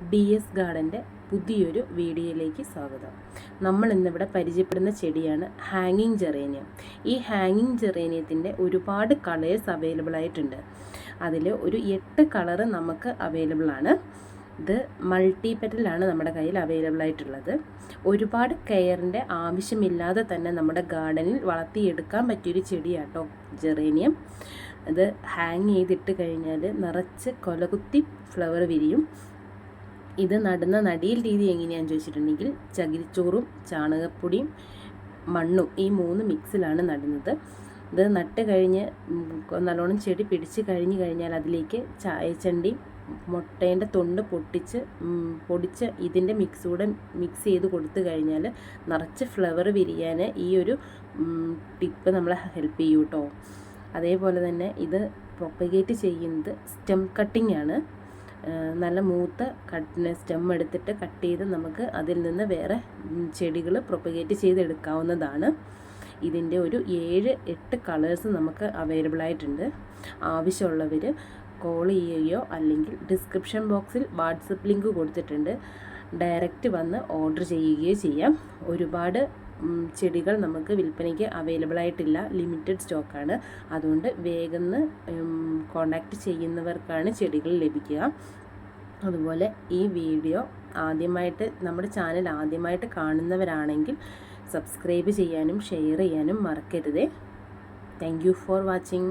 D S ഗാർഡന്റെ പുതിയൊരു വീഡിയോയിലേക്ക് സ്വാഗതം. നമ്മൾ ഇന്നിവിടെ പരിചയപ്പെടുന്ന ചെടിയാണ് ഹാങ്ങിങ് ജെറേനിയം. ഈ ഹാങ്ങിങ് ജെറേനിയത്തിന്റെ ഒരുപാട് കളേഴ്സ് അവൈലബിൾ ആയിട്ടുണ്ട്. അതിൽ ഒരു എട്ട് കളറ് നമുക്ക് അവൈലബിൾ ആണ്. ഇത് മൾട്ടി പെറ്റലാണ് നമ്മുടെ കയ്യിൽ അവൈലബിൾ ആയിട്ടുള്ളത്. ഒരുപാട് കെയറിന്റെ ആവശ്യമില്ലാതെ തന്നെ നമ്മുടെ ഗാർഡനിൽ വളർത്തിയെടുക്കാൻ പറ്റിയൊരു ചെടിയാട്ടോ ജെറേനിയം. അത് ഹാങ് ചെയ്തിട്ട് കഴിഞ്ഞാൽ നിറച്ച് കൊലകുത്തി ഫ്ലവർ വിരിയും. ഇത് നടുന്ന നടിയിൽ രീതി എങ്ങനെയാണെന്ന് ചോദിച്ചിട്ടുണ്ടെങ്കിൽ ചകിരിച്ചോറും ചാണകപ്പൊടിയും മണ്ണും ഈ മൂന്ന് മിക്സിലാണ് നടുന്നത്. ഇത് നട്ട് കഴിഞ്ഞ് നല്ലോണം ചെടി പിടിച്ച് കഴിഞ്ഞ് കഴിഞ്ഞാൽ അതിലേക്ക് ചായച്ചണ്ടി മുട്ടേന്റെ തൊണ്ട് പൊട്ടിച്ച് പൊടിച്ച് ഇതിന്റെ മിക്സ് കൂടെ മിക്സ് ചെയ്ത് കൊടുത്തു കഴിഞ്ഞാൽ നിറച്ച് ഫ്ലവർ വിരിയാൻ ഈ ഒരു ടിപ്പ് നമ്മളെ ഹെൽപ്പ് ചെയ്യൂട്ടോ. അതേപോലെ തന്നെ ഇത് പ്രൊപ്പഗേറ്റ് ചെയ്യുന്നത് സ്റ്റെം കട്ടിംഗ് ആണ്. നല്ല മൂത്ത കട്ടിനെ സ്റ്റെം എടുത്തിട്ട് കട്ട് ചെയ്ത് നമുക്ക് അതിൽ നിന്ന് വേറെ ചെടികൾ പ്രൊപ്പഗേറ്റ് ചെയ്തെടുക്കാവുന്നതാണ്. ഇതിന്റെ ഒരു ഏഴ് എട്ട് കളേഴ്സ് നമുക്ക് അവൈലബിൾ ആയിട്ടുണ്ട്. ആവശ്യമുള്ളവർ കോൾ ചെയ്യുകയോ അല്ലെങ്കിൽ ഡിസ്ക്രിപ്ഷൻ ബോക്സിൽ വാട്സപ്പ് ലിങ്ക് കൊടുത്തിട്ടുണ്ട്. ഡയറക്റ്റ് വന്ന് ഓർഡർ ചെയ്യുകയോ ചെയ്യാം. ഒരുപാട് ചെടികൾ നമുക്ക് വിൽപ്പനയ്ക്ക് അവൈലബിൾ ആയിട്ടില്ല ലിമിറ്റഡ് സ്റ്റോക്കാണ് അതുകൊണ്ട് വേഗം കോണ്ടാക്ട് ചെയ്യുന്നവർക്കാണ് ചെടികൾ ലഭിക്കുക. അതുപോലെ ഈ വീഡിയോ ആദ്യമായിട്ട് നമ്മുടെ ചാനൽ ആദ്യമായിട്ട് കാണുന്നവരാണെങ്കിൽ സബ്സ്ക്രൈബ് ചെയ്യാനും ഷെയർ ചെയ്യാനും മറക്കരുതേ. Thank you for watching